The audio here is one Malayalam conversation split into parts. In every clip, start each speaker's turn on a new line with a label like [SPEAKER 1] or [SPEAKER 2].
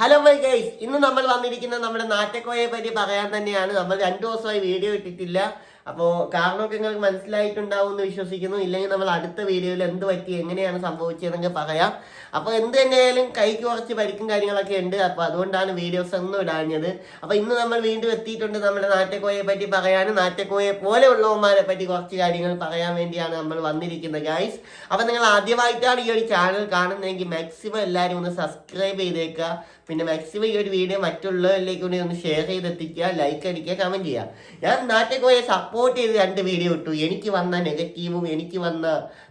[SPEAKER 1] ഹലോ ബൈ ഗൈസ് ഇന്ന് നമ്മൾ വന്നിരിക്കുന്നത് നമ്മുടെ നാറ്റക്കോയെ പറ്റി പറയാൻ തന്നെയാണ്. നമ്മൾ രണ്ടു ദിവസമായി വീഡിയോ ഇട്ടിട്ടില്ല. അപ്പോൾ കാരണമൊക്കെ നിങ്ങൾക്ക് മനസ്സിലായിട്ടുണ്ടാവും എന്ന് വിശ്വസിക്കുന്നു. ഇല്ലെങ്കിൽ നമ്മൾ അടുത്ത വീഡിയോയിൽ എന്ത് പറ്റി എങ്ങനെയാണ് സംഭവിച്ചതെന്നൊക്കെ പറയാം. അപ്പോൾ എന്ത് തന്നെയായാലും കൈക്ക് കുറച്ച് പരിക്കും കാര്യങ്ങളൊക്കെ ഉണ്ട്. അപ്പോൾ അതുകൊണ്ടാണ് വീഡിയോസ് ഒന്നും ഇടാഞ്ഞത്. അപ്പോൾ ഇന്ന് നമ്മൾ വീണ്ടും എത്തിയിട്ടുണ്ട് നമ്മുടെ നാറ്റക്കോയെ പറ്റി പറയാനും നാറ്റക്കോയെ പോലെയുള്ളവന്മാരെ പറ്റി കുറച്ച് കാര്യങ്ങൾ പറയാൻ വേണ്ടിയാണ് നമ്മൾ വന്നിരിക്കുന്നത് ഗൈസ് അപ്പോൾ നിങ്ങൾ ആദ്യമായിട്ടാണ് ഈ ഒരു ചാനൽ കാണുന്നതെങ്കിൽ മാക്സിമം എല്ലാവരും ഒന്ന് സബ്സ്ക്രൈബ് ചെയ്തേക്കുക. പിന്നെ മാക്സിമം ഈ ഒരു വീഡിയോ മറ്റുള്ളവരിലേക്ക് കൂടി ഒന്ന് ഷെയർ ചെയ്തെത്തിക്കുക ലൈക്ക് അടിക്കുക കമന്റ് ചെയ്യുക. ഞാൻ നാട്ടിൽ സപ്പോർട്ട് ചെയ്ത് രണ്ട് വീഡിയോ ഇട്ടു. എനിക്ക് വന്ന നെഗറ്റീവും എനിക്ക് വന്ന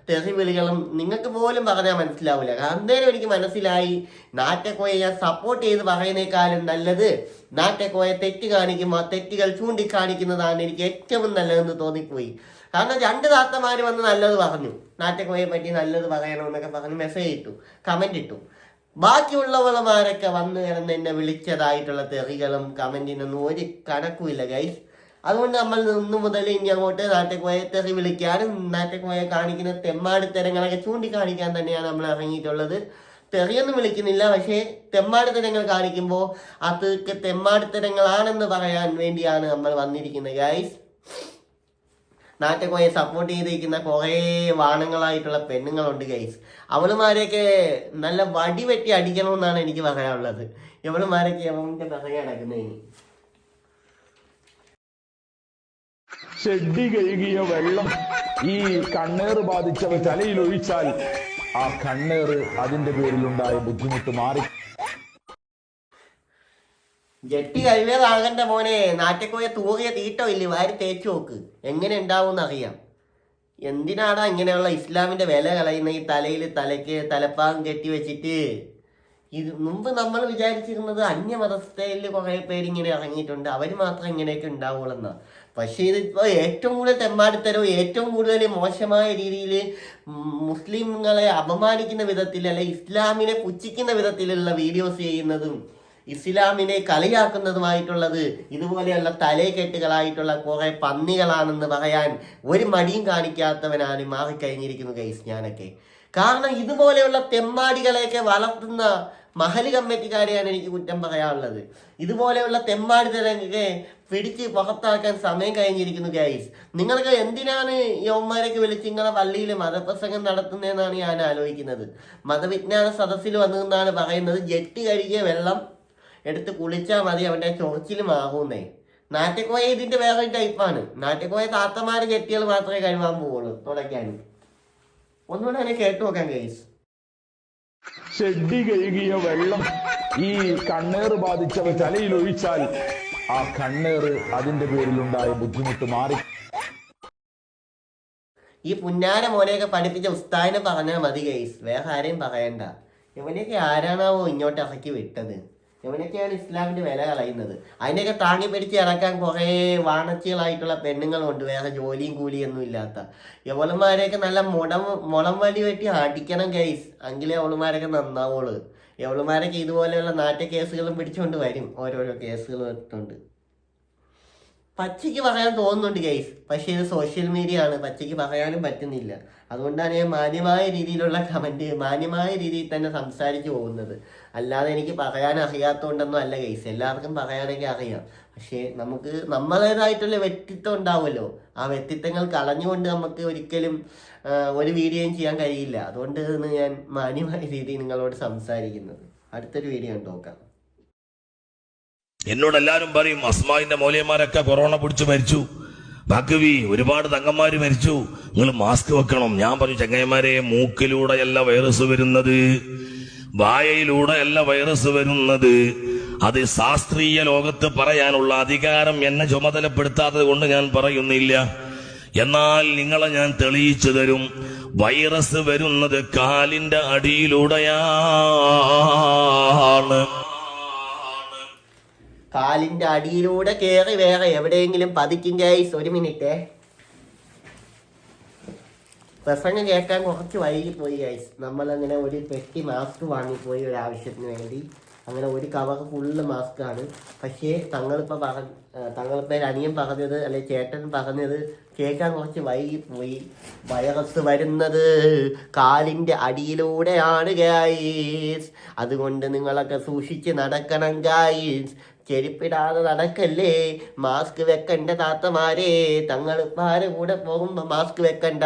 [SPEAKER 1] തെറിവിളികളും നിങ്ങൾക്ക് പോലും പറഞ്ഞാൽ മനസ്സിലാവില്ല. അന്നേരം എനിക്ക് മനസ്സിലായി നാറ്റക്കോയെ ഞാൻ സപ്പോർട്ട് ചെയ്ത് പറയുന്നേക്കാളും നല്ലത് നാറ്റക്കോയെ തെറ്റ് കാണിക്കുമ്പോൾ തെറ്റുകൾ ചൂണ്ടിക്കാണിക്കുന്നതാണ് എനിക്ക് ഏറ്റവും നല്ലതെന്ന് തോന്നിപ്പോയി. കാരണം രണ്ട് താത്തമാര് വന്ന് നല്ലത് പറഞ്ഞു. നാറ്റക്കോയെ പറ്റി നല്ലത് പറയണമെന്നൊക്കെ പറഞ്ഞ് മെസ്സേജ് ഇട്ടു കമന്റ് ഇട്ടു. ബാക്കിയുള്ളവളമാരൊക്കെ വന്ന് കിടന്ന് എന്നെ വിളിച്ചതായിട്ടുള്ള തെറികളും കമന്റിനൊന്നും ഒരു കണക്കുമില്ല ഗൈസ് അതുകൊണ്ട് നമ്മൾ ഇന്നു മുതൽ ഇനി അങ്ങോട്ട് നാട്ടിൽ തെറി വിളിക്കാനും നാട്ടിൽ കാണിക്കുന്ന തെമ്മാടിത്തരങ്ങളൊക്കെ ചൂണ്ടിക്കാണിക്കാൻ തന്നെയാണ് നമ്മൾ ഇറങ്ങിയിട്ടുള്ളത്. തെറിയൊന്നും വിളിക്കുന്നില്ല പക്ഷേ തെമ്മാടിത്തരങ്ങൾ കാണിക്കുമ്പോൾ അതൊക്കെ തെമ്മാടിത്തരങ്ങളാണെന്ന് പറയാൻ വേണ്ടിയാണ് നമ്മൾ വന്നിരിക്കുന്നത് ഗൈസ് നാട്ടുകോയെ സപ്പോർട്ട് ചെയ്തിരിക്കുന്ന കുറേ വാണങ്ങളായിട്ടുള്ള പെണ്ണുങ്ങളുണ്ട് ഗൈസ് അവളുമാരെയൊക്കെ നല്ല വടി വെട്ടി അടിക്കണമെന്നാണ് എനിക്ക് പറയാനുള്ളത്. എവളുമാരൊക്കെ അവന്റെ പിറകെ നടക്കുന്നതിന്
[SPEAKER 2] ചെടി കഴുകിയ വെള്ളം ഈ കണ്ണേറ് ബാധിച്ചവ തലയിൽ ഒഴിച്ചാൽ ആ കണ്ണേറ് അതിന്റെ പേരിലുണ്ടായ ബുദ്ധിമുട്ട് മാറി.
[SPEAKER 1] ജെട്ടി കഴിവേതാകന്റെ മോനെ. നാട്ടിക്കോയ തൂറിയ തീറ്റോ ഇല്ലേ? വാരി തേച്ചു നോക്ക്. എങ്ങനെ ഉണ്ടാവും അറിയാം. എന്തിനാടാ ഇങ്ങനെയുള്ള ഇസ്ലാമിന്റെ വില കളയുന്ന? ഈ തലയിൽ തലയ്ക്ക് തലപ്പാകം കെട്ടി വെച്ചിട്ട്. ഇത് മുമ്പ് നമ്മൾ വിചാരിച്ചിരുന്നത് അന്യമതസ്ഥയിൽ കുറെ പേര് ഇങ്ങനെ ഇറങ്ങിയിട്ടുണ്ട്. അവർ മാത്രം ഇങ്ങനെയൊക്കെ ഉണ്ടാവുള്ളെന്നാ പക്ഷേ ഇതിപ്പോ ഏറ്റവും കൂടുതൽ തെമ്മാടിത്തരവും ഏറ്റവും കൂടുതൽ മോശമായ രീതിയിൽ മുസ്ലിങ്ങളെ അപമാനിക്കുന്ന വിധത്തിൽ അല്ലെ ഇസ്ലാമിനെ പുച്ഛിക്കുന്ന വിധത്തിലുള്ള വീഡിയോസ് ചെയ്യുന്നതും ഇസ്ലാമിനെ കളിയാക്കുന്നതുമായിട്ടുള്ളത് ഇതുപോലെയുള്ള തലേക്കെട്ടുകളായിട്ടുള്ള കുറെ പന്നികളാണെന്ന് പറയാൻ ഒരു മടിയും കാണിക്കാത്തവനാണ് മാറിക്കഴിഞ്ഞിരിക്കുന്നു ഗൈസ് ഞാനൊക്കെ. കാരണം ഇതുപോലെയുള്ള തെമ്മാടികളെയൊക്കെ വളർത്തുന്ന മഹൽ കമ്മിറ്റിക്കാരെയാണ് എനിക്ക് കുറ്റം പറയാനുള്ളത്. ഇതുപോലെയുള്ള തെമ്മാടി തരൊക്കെ പിടിച്ച് പുറത്താക്കാൻ സമയം കഴിഞ്ഞിരിക്കുന്നു ഗൈസ് നിങ്ങൾക്ക് എന്തിനാണ് യവന്മാരൊക്കെ വിളിച്ച് നിങ്ങളെ പള്ളിയിൽ മതപ്രസംഗം നടത്തുന്നതെന്നാണ് ഞാൻ ആലോചിക്കുന്നത്. മതവിജ്ഞാന സദസ്സിൽ വന്നതെന്നാണ് പറയുന്നത്. ജെട്ടി കഴുകിയ വെള്ളം എടുത്ത് കുളിച്ചാൽ മതി അവന്റെ ചൊറിച്ചിൽ മാറുന്നേ നാട്ടിക്കോയ ഇതിന്റെ വേറെ ടൈപ്പാണ്. നാട്ടിക്കോയ താത്തമാർ ചെട്ടികൾ മാത്രമേ കഴിവാൻ പോവുള്ളൂ. തുടയ്ക്കാനും ഒന്നുകൂടെ അതിനെ കേട്ടു നോക്കാം ഗൈസ്
[SPEAKER 2] ഷെഡി കഴുകിയ വെള്ളം ഈ കണ്ണേറ് ബാധിച്ചവ തലയിൽ ഒഴിച്ചാൽ ആ കണ്ണേറ് അതിന്റെ പേരിലുണ്ടായ ബുദ്ധിമുട്ട് മാറി.
[SPEAKER 1] ഈ പുന്നാര മോനെയൊക്കെ പഠിപ്പിച്ച ഉസ്താദിനെ പറഞ്ഞാൽ മതി ഗൈസ് വേറെ ആരെയും പറയണ്ട. ഇവനെയൊക്കെ ആരാണാവോ ഇങ്ങോട്ട് ഇറക്കി വിട്ടത്? ഇവനൊക്കെയാണ് ഇസ്ലാമിന്റെ വില കളയുന്നത്? അതിനെയൊക്കെ താങ്ങി പിടിച്ച് ഇറക്കാൻ കുറേ വാണച്ചികളായിട്ടുള്ള പെണ്ണുങ്ങളുണ്ട് വേറെ ജോലിയും കൂലിയൊന്നും ഇല്ലാത്ത. എവളുമാരെയൊക്കെ നല്ല മുടം മുളം വലി വെട്ടി അടിക്കണം ഗൈസ് എങ്കിലേ അവളുമാരൊക്കെ നന്നാവുള്ളൂ. എവളുമാരൊക്കെ ഇതുപോലെയുള്ള നാട്യ കേസുകളും പിടിച്ചുകൊണ്ട് വരും. ഓരോരോ കേസുകൾ എടുത്തുകൊണ്ട് പച്ചയ്ക്ക് പറയാൻ തോന്നുന്നുണ്ട് ഗൈസ് പക്ഷേ ഇത് സോഷ്യൽ മീഡിയ ആണ്. പച്ചയ്ക്ക് പറയാനും പറ്റുന്നില്ല. അതുകൊണ്ടാണ് ഞാൻ മാന്യമായ രീതിയിലുള്ള കമന്റ് മാന്യമായ രീതിയിൽ തന്നെ സംസാരിച്ചു പോകുന്നത്. അല്ലാതെ എനിക്ക് പറയാൻ അറിയാത്തതുകൊണ്ടൊന്നും അല്ല ഗൈസ് എല്ലാവർക്കും പറയാനൊക്കെ അറിയാം. പക്ഷേ നമുക്ക് നമ്മളേതായിട്ടുള്ള വ്യക്തിത്വം ഉണ്ടാവുമല്ലോ. ആ വ്യക്തിത്വങ്ങൾ കളഞ്ഞുകൊണ്ട് നമുക്ക് ഒരിക്കലും ഒരു വീഡിയോയും ചെയ്യാൻ കഴിയില്ല. അതുകൊണ്ട് ഞാൻ മാന്യമായ രീതിയിൽ നിങ്ങളോട് സംസാരിക്കുന്നത്. അടുത്തൊരു വീഡിയോ കണ്ടു നോക്കാം.
[SPEAKER 3] എന്നോട് എല്ലാരും പറയും അസ്മാവിന്റെ മൗലയന്മാരൊക്കെ കൊറോണ പിടിച്ച് മരിച്ചു. ഭഗവി ഒരുപാട് തങ്ങന്മാര് മരിച്ചു. നിങ്ങൾ മാസ്ക് വെക്കണം. ഞാൻ പറഞ്ഞു ചങ്ങന്മാരെ മൂക്കിലൂടെയല്ല വൈറസ് വരുന്നത്. വായയിലൂടെയല്ല വൈറസ് വരുന്നത്. അത് ശാസ്ത്രീയ ലോകത്ത് പറയാനുള്ള അധികാരം എന്നെ ചുമതലപ്പെടുത്താത്തത് കൊണ്ട് ഞാൻ പറയുന്നില്ല. എന്നാൽ നിങ്ങളെ ഞാൻ തെളിയിച്ചു തരും. വൈറസ് വരുന്നത് കാലിന്റെ അടിയിലൂടെയാണ്.
[SPEAKER 1] കാലിന്റെ അടിയിലൂടെ കേറി വേറെ എവിടെയെങ്കിലും പതിക്കും ഗൈസ് ഒരു മിനിറ്റ്. പ്രസംഗം കേൾക്കാൻ കുറച്ച് വൈകി പോയി ഗൈസ് നമ്മൾ അങ്ങനെ ഒരു പെട്ടി മാസ്ക് വാങ്ങിപ്പോയി ഒരു ആവശ്യത്തിന് വേണ്ടി. അങ്ങനെ ഒരു കവർ ഫുള്ള് മാസ്ക് ആണ്. പക്ഷേ തങ്ങളിപ്പോൾ പറ തങ്ങളിപ്പോൾ അനിയൻ പറഞ്ഞത് അല്ലെ ചേട്ടൻ പറഞ്ഞത് കേൾക്കാൻ കുറച്ച് വൈകിപ്പോയി. വൈറസ് വരുന്നത് കാലിന്റെ അടിയിലൂടെയാണ് ഗായീസ് അതുകൊണ്ട് നിങ്ങളൊക്കെ സൂക്ഷിച്ച് നടക്കണം ഗായീസ് ചെരുപ്പിടാതെ നടക്കല്ലേ? മാസ്ക് വെക്കണ്ട താത്തമാരെ. തങ്ങളിപ്പാരെ കൂടെ പോകുമ്പോൾ മാസ്ക് വെക്കണ്ട.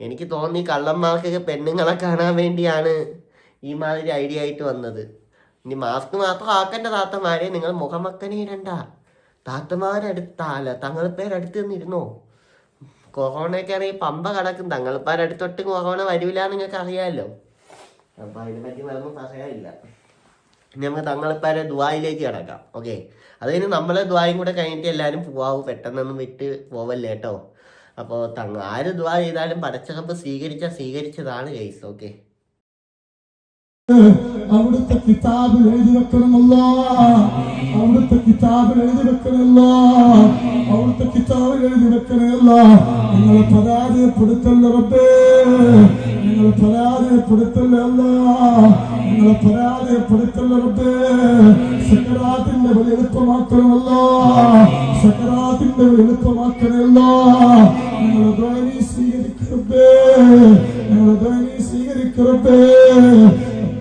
[SPEAKER 1] എനിക്ക് തോന്നി കള്ളന്മാർക്കൊക്കെ പെണ്ണുങ്ങളെ കാണാൻ വേണ്ടിയാണ്. ഈ മാതിരി ഐഡിയ ആയിട്ട് വന്നത്. ഇനി മാസ്ക് മാത്രം ആക്കണ്ട താത്തമാരെ നിങ്ങൾ മുഖമക്കനെ ഇടണ്ട. താത്തമാരടുത്താല തങ്ങൾ പേരടുത്ത് നിന്നിരുന്നോ? കൊറോണയൊക്കെ അറിയാം പമ്പ കിടക്കും. തങ്ങളിപ്പാരടുത്തൊട്ട് കൊറോണ വരില്ല നിങ്ങൾക്ക് അറിയാമല്ലോ അപ്പൊ അതിനെ പറ്റി വേറൊന്നും പറയാനില്ല. നമുക്ക് തങ്ങളിപ്പാരെ ദുബായിലേക്ക് കിടക്കാം. ഓക്കെ? അത് കഴിഞ്ഞ് നമ്മളെ ദുബായും കൂടെ കഴിഞ്ഞിട്ട് എല്ലാവരും പോവാവും. പെട്ടെന്നൊന്നും വിട്ട് പോവല്ലേ കേട്ടോ? അപ്പോൾ തങ്ങ ആര് ദുബായ് ചെയ്താലും പടച്ചകപ്പ് സ്വീകരിച്ച സ്വീകരിച്ചതാണ് കേസ് ഓക്കെ?
[SPEAKER 4] അവിടുത്തെ കിതാബിൽ എഴുതി വെക്കണമല്ല. അവിടുത്തെ കിതാബിൽ എഴുതി വെക്കണമല്ല. അവിടുത്തെ കിതാബിൽ എഴുതി വെക്കണമല്ല. നിങ്ങളെ പരാജയപ്പെടുത്തല്ല റബ്ബേ? നിങ്ങളെ പരാജയപ്പെടുത്തല്ല നിങ്ങൾ പരാജയപ്പെടുത്തല്ല റബ്ബേ? സക്കറാത്തിന്റെ വഴി എളുപ്പമാക്കണമല്ല. സക്കരാത്തിന്റെ വഴി എളുപ്പമാക്കണമല്ല. നിങ്ങൾ നിങ്ങളെ ദ്വാരി സ്വീകരിക്കറബേ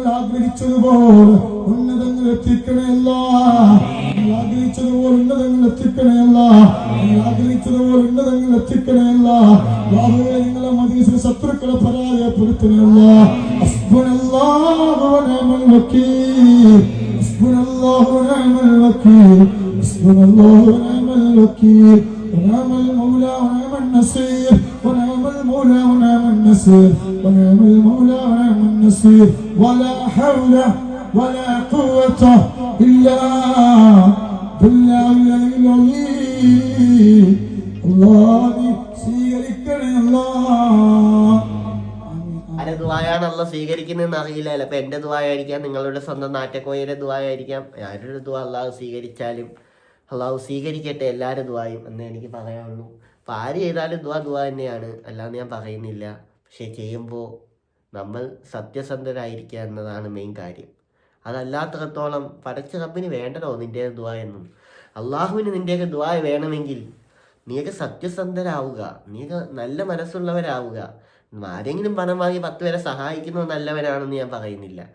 [SPEAKER 4] മജ്ലിസിനെ ഞങ്ങൾ ആഗ്രഹിച്ചതുപോലെ ഉന്നതങ്ങൾ എത്തിക്കണയല്ല ഞങ്ങൾ ആഗ്രഹിച്ചതുപോലെ ഉന്നതങ്ങൾ എത്തിക്കണയല്ല ഞങ്ങൾ ആഗ്രഹിച്ചതുപോലെ ഉന്നതങ്ങൾ എത്തിക്കണയല്ല യാതൊരു നിങ്ങളെ മജ്ലിസിന് ശത്രുക്കളെ പരാജയപ്പെടുത്തണയല്ല ഹസ്ബുനല്ലാഹു വനിഅമൽ വക്കീൽ ഹസ്ബുനല്ലാഹു വനിഅമൽ വക്കീൽ ഹസ്ബുനല്ലാഹു വനിഅമൽ വക്കീൽ ونعم المولى ونعم النصير ونعم المولى ونعم النصير ونعم المولى ونعم النصير ولا حول ولا قوة إلا بالله العلي العظيم الله സ്വീകരിക്കണേ അല്ലാ
[SPEAKER 1] ആരെ ദ്വായാണ് അല്ല സ്വീകരിക്കുന്നതെന്ന് അറിയില്ല ചിലപ്പോൾ എൻ്റെ ദ്വായായിരിക്കാം നിങ്ങളുടെ സ്വന്തം നാറ്റക്കോയയുടെ ദ്വായായിരിക്കാം ആരുടെ ദ്വാ അള്ളാഹു സ്വീകരിച്ചാലും അള്ളാഹു സ്വീകരിക്കട്ടെ എല്ലാവരും ദ്വായും എന്നേ എനിക്ക് പറയാനുള്ളൂ അപ്പോൾ ആര് ചെയ്താലും ദ്വാ ദ്വാ തന്നെയാണ് അല്ലാന്ന് ഞാൻ പറയുന്നില്ല പക്ഷേ ചെയ്യുമ്പോൾ നമ്മൾ സത്യസന്ധരായിരിക്കുക എന്നതാണ് മെയിൻ കാര്യം. അതല്ലാത്തടത്തോളം പടച്ച റബ്ബിന് വേണ്ടതോ നിന്റെ ദ എന്നും? അള്ളാഹുവിന് നിന്റെയൊക്കെ ദ്വാ വേണമെങ്കിൽ നീയൊക്കെ സത്യസന്ധരാവുക നീയൊക്കെ നല്ല മനസ്സുള്ളവരാവുക. ആരെങ്കിലും പണം വാങ്ങി പത്ത് പേരെ സഹായിക്കുന്നത് നല്ലവനാണെന്ന് ഞാൻ പറയുന്നില്ല.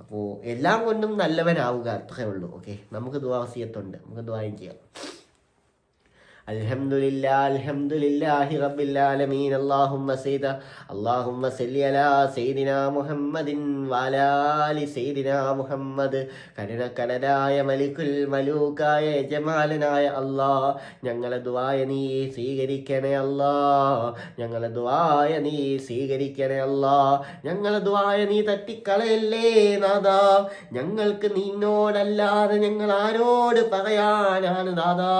[SPEAKER 1] അപ്പോൾ എല്ലാം കൊണ്ടും നല്ലവനാവുക അത്രയേ ഉള്ളൂ. ഓക്കെ? നമുക്ക് ദ്വാസിയത്തുണ്ട് നമുക്ക് ദ്വാരം ചെയ്യാം. الحمد لله الحمد لله رب العالمين اللهم سيد اللهم صل على سيدنا محمد وعلى آل سيدنا മുഹമ്മദ് കരുണക്കടനായ മലിക്കുൽ മലൂക്കായ യജമാലനായ അല്ലാ ഞങ്ങളെ ദുആയ നീ സ്വീകരിക്കണേ അല്ലാ ഞങ്ങളെ ദുആയ നീ സ്വീകരിക്കണേ അല്ലാ ഞങ്ങളെ ദുആയ നീ തട്ടിക്കളയല്ലേ നാദാ ഞങ്ങൾക്ക് നിന്നോടല്ലാതെ ഞങ്ങൾ ആരോട് പറയാനാണ് നാദാ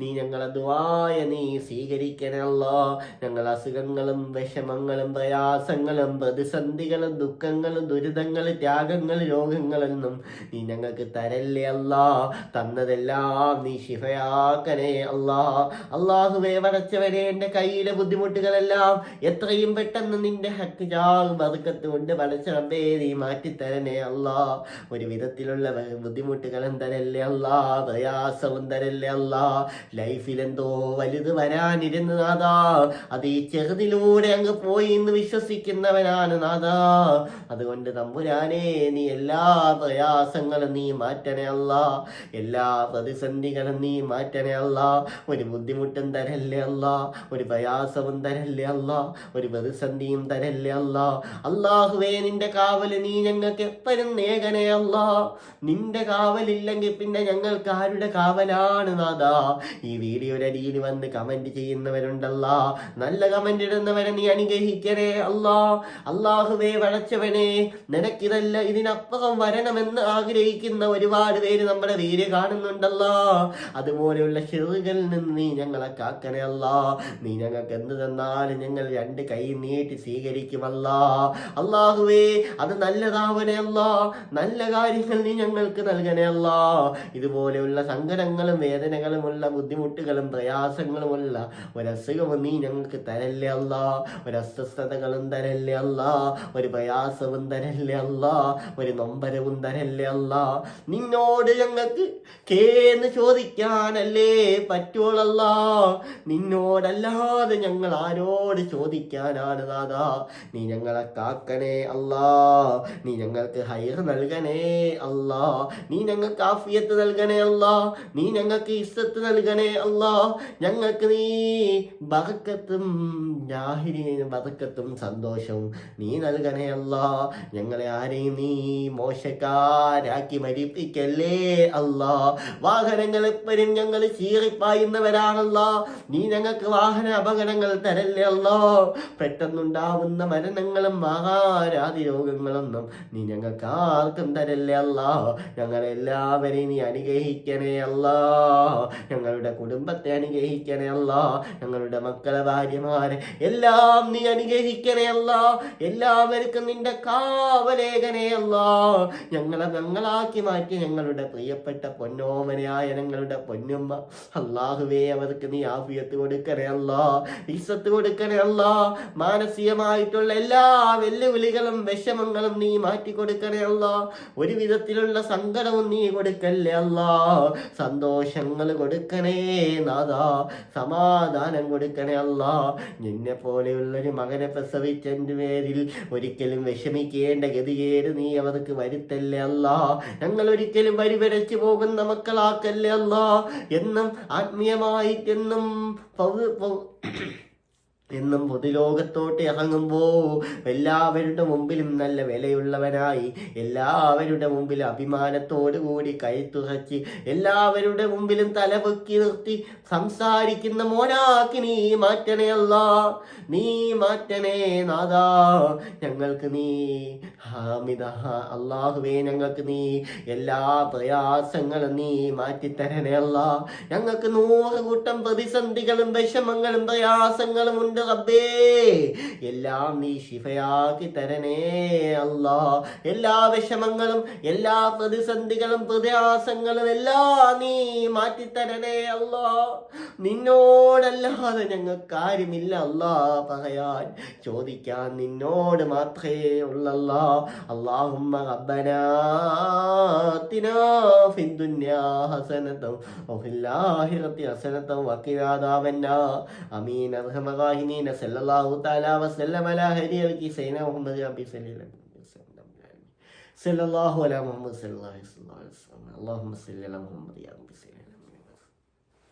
[SPEAKER 1] നീ ഞങ്ങളെ ദുവായ നീ സ്വീകരിക്കണല്ലോ ഞങ്ങൾ അസുഖങ്ങളും വിഷമങ്ങളും പ്രയാസങ്ങളും പ്രതിസന്ധികളും ദുഃഖങ്ങളും ദുരിതങ്ങളും ത്യാഗങ്ങളും രോഗങ്ങളൊന്നും നീ ഞങ്ങൾക്ക് തരല്ലേ അല്ലാ. തന്നതെല്ലാം നീ ശിഫയാക്കണേ അല്ലാ. അള്ളാഹുവേ വരച്ചവരെ എന്റെ കയ്യിലെ ബുദ്ധിമുട്ടുകളെല്ലാം എത്രയും പെട്ടെന്ന് നിന്റെ ഹക്ക് ജാഗ് ബതുക്കത്ത് കൊണ്ട് വരച്ച നീ മാറ്റിത്തരണേ അല്ലാ. ഒരു വിധത്തിലുള്ള ബുദ്ധിമുട്ടുകളും തരല്ലേ അല്ലാ. പ്രയാസവും തരല്ലേ അല്ലാ. ലൈഫിൽ എന്തോ വലുത് വരാനിരുന്ന് നാഥാ. അതേ ചെറുതിലൂടെ അങ്ങ് പോയി എന്ന് വിശ്വസിക്കുന്നവനാണ് നാഥാ. അതുകൊണ്ട് തമ്പുരാനെ നീ എല്ലാ പ്രയാസങ്ങളും നീ മാറ്റണേ അല്ല. എല്ലാ പ്രതിസന്ധികളും നീ മാറ്റണേ അല്ല. ഒരു ബുദ്ധിമുട്ടും തരല്ലേ അല്ല. ഒരു പ്രയാസവും തരല്ലേ അല്ല. ഒരു പ്രതിസന്ധിയും തരല്ലേ അല്ല. അള്ളാഹുവേ നിന്റെ കാവൽ നീ ഞങ്ങൾക്ക് എപ്പോഴും നേകണേ അല്ല. നിന്റെ കാവലില്ലെങ്കിൽ പിന്നെ ഞങ്ങൾക്ക് ആരുടെ കാവലാണ് നാഥാ? ഈ വീട് വീഡിയോയുടെ അടിയിൽ വന്ന് കമന്റ് ചെയ്യുന്നവരുണ്ടല്ലോ. നല്ല കമന്റ് ഇടുന്നവരെ നീ അനുഗ്രഹിക്കണേ അല്ലാ. അള്ളാഹുവേ വളച്ചവനെ നിനക്കിതല്ല ഇതിനപ്പുറം വരണമെന്ന് ആഗ്രഹിക്കുന്ന ഒരുപാട് പേര് നമ്മുടെ വീഡിയോ കാണുന്നുണ്ടല്ലോ. അതുപോലെയുള്ള ചെറുകളിൽ നിന്ന് നീ ഞങ്ങളെ കാക്കണേ അല്ലാ. നീ ഞങ്ങൾക്ക് എന്ത് തന്നാലും ഞങ്ങൾ രണ്ട് കൈ നീട്ടി സ്വീകരിക്കുമല്ല. അള്ളാഹുവേ അത് നല്ലതാവണേ അല്ല. നല്ല കാര്യങ്ങൾ നീ ഞങ്ങൾക്ക് നൽകണേ അല്ല. ഇതുപോലെയുള്ള സങ്കടങ്ങളും വേദനകളുമുള്ള ബുദ്ധിമുട്ടുകളും പ്രയാസങ്ങളുമുള്ള ഒരസുഖവും നീ ഞങ്ങൾക്ക് തരല്ലേ അല്ല? ഒരസ്വസ്ഥതകളും തരല്ലേ അല്ല? ഒരു പ്രയാസവും തരല്ലേ അല്ല? ഒരു നൊമ്പരവും തരല്ലേ അല്ല? നിന്നോട് ഞങ്ങൾക്ക് കേന്ന് ചോദിക്കാനല്ലേ പറ്റുള്ളല്ല നിന്നോടല്ലാതെ ഞങ്ങൾ ആരോട് ചോദിക്കാനാണ് ദാദാ? നീ ഞങ്ങളെ കാക്കണേ അല്ലാ. നീ ഞങ്ങൾക്ക് ഹൈർ നൽകണേ അല്ലാ. നീ ഞങ്ങൾക്ക് ആഫിയത്ത് നൽകണേ അല്ലാ. നീ ഞങ്ങൾക്ക് ഇസ്സത്ത് നൽകണേ അല്ലാ. ഞങ്ങൾക്ക് നീ ബഹക്കത്തും ജാഹിരിയും ബഹക്കത്തും സന്തോഷവും നീ നൽകണേ അല്ലാ ഞങ്ങളെ ആരെയും നീ മോശക്കാരാക്കി മരിപ്പിക്കല്ലേ അല്ലാ. വാഹനങ്ങൾ എപ്പോഴും ഞങ്ങൾ ചീറിപ്പായുന്നവരാണല്ലോ. നീ ഞങ്ങൾക്ക് വാഹന അപകടങ്ങൾ തരല്ലേ അല്ലോ. പെട്ടെന്നുണ്ടാവുന്ന മരണങ്ങളും മഹാരാതി രോഗങ്ങളൊന്നും നീ ഞങ്ങൾക്ക് ആർക്കും തരല്ലേ അല്ലോ. ഞങ്ങളെല്ലാവരെയും നീ അനുഗ്രഹിക്കണേ അല്ലോ. ഞങ്ങളുടെ കുടുംബത്തെ അനുഗ്രഹിക്കണേ അല്ല. ഞങ്ങളുടെ മക്കളെ ഭാര്യമാരെ എല്ലാം നീ അനുഗ്രഹിക്കണേ അല്ല. എല്ലാവർക്കും നിന്റെ കാവലേഖനേ അല്ല. ഞങ്ങളെ ഞങ്ങളാക്കി മാറ്റി ഞങ്ങളുടെ പ്രിയപ്പെട്ട പൊന്നോമനയായ ഞങ്ങളുടെ പൊന്നുമ്മ അള്ളാഹുവേ അവർക്ക് നീ ആഫിയത്ത് കൊടുക്കണേ അല്ല. ഈസത്ത് കൊടുക്കണേ അല്ല. മാനസികമായിട്ടുള്ള എല്ലാ വെല്ലുവിളികളും വിഷമങ്ങളും നീ മാറ്റി കൊടുക്കണേ അല്ല. ഒരു വിധത്തിലുള്ള സങ്കടവും നീ കൊടുക്കല്ലേ അല്ല. സന്തോഷങ്ങൾ കൊടുക്കണേ നാഥാ സമാധാനം കൊടുക്കണേ അല്ല. നിന്നെ പോലെയുള്ളൊരു മകനെ പ്രസവിച്ചതിന്റെ പേരിൽ ഒരിക്കലും വിഷമിക്കേണ്ട ഗതികേട് നീ അവർക്ക് വരുത്തല്ലേ അല്ല. ഞങ്ങൾ ഒരിക്കലും വരിവരച്ചു പോകുന്ന മക്കളാക്കല്ലേ അല്ല. എന്നും ആത്മീയമായിട്ടെന്നും എന്നും പൊതുലോകത്തോട്ട് ഇറങ്ങുമ്പോൾ എല്ലാവരുടെ മുമ്പിലും നല്ല വിലയുള്ളവനായി എല്ലാവരുടെ മുമ്പിലും അഭിമാനത്തോടു കൂടി കൈത്തുറച്ച് എല്ലാവരുടെ മുമ്പിലും തലപൊക്കി നിർത്തി സംസാരിക്കുന്ന മോനാക്കി നീ മാറ്റണേ അല്ല നീ മാറ്റണേ നാദാ ഞങ്ങൾക്ക് നീ ഹാമിദ അള്ളാഹുവേ ഞങ്ങൾക്ക് നീ എല്ലാ പ്രയാസങ്ങളും നീ മാറ്റിത്തരണേ അല്ല ഞങ്ങൾക്ക് നൂറ് കൂട്ടം പ്രതിസന്ധികളും വിഷമങ്ങളും പ്രയാസങ്ങളും ഉണ്ട് ഉണ്ട് റബ്ബേ. എല്ലാം നീ ശിഫയാക്കി തരണേ അല്ല. എല്ലാ വിഷമങ്ങളും എല്ലാ പ്രതിസന്ധികളും പ്രയാസങ്ങളും എല്ലാം നീ മാറ്റിത്തരണേ അല്ല. നിന്നോടല്ലാതെ ഞങ്ങൾക്ക് ആരുമില്ല അല്ല പറയാൻ. ചോദിക്കാൻ നിന്നോട് മാത്രമേ ഉള്ളല്ല. അള്ളാഹുമ്മ ഹസനത്തം ഹസനത്തം അമീൻ. അർഹമകാഹിൻ حسنة وفي الآخرة حسنة وقنا عذاب النار آمين أرحم الراحمين صلى الله تعالى وسلم على هدي سيدنا محمد ربي صلى الله عليه وسلم صلى الله على محمد صلى الله عليه وسلم اللهم صل على محمد يا رب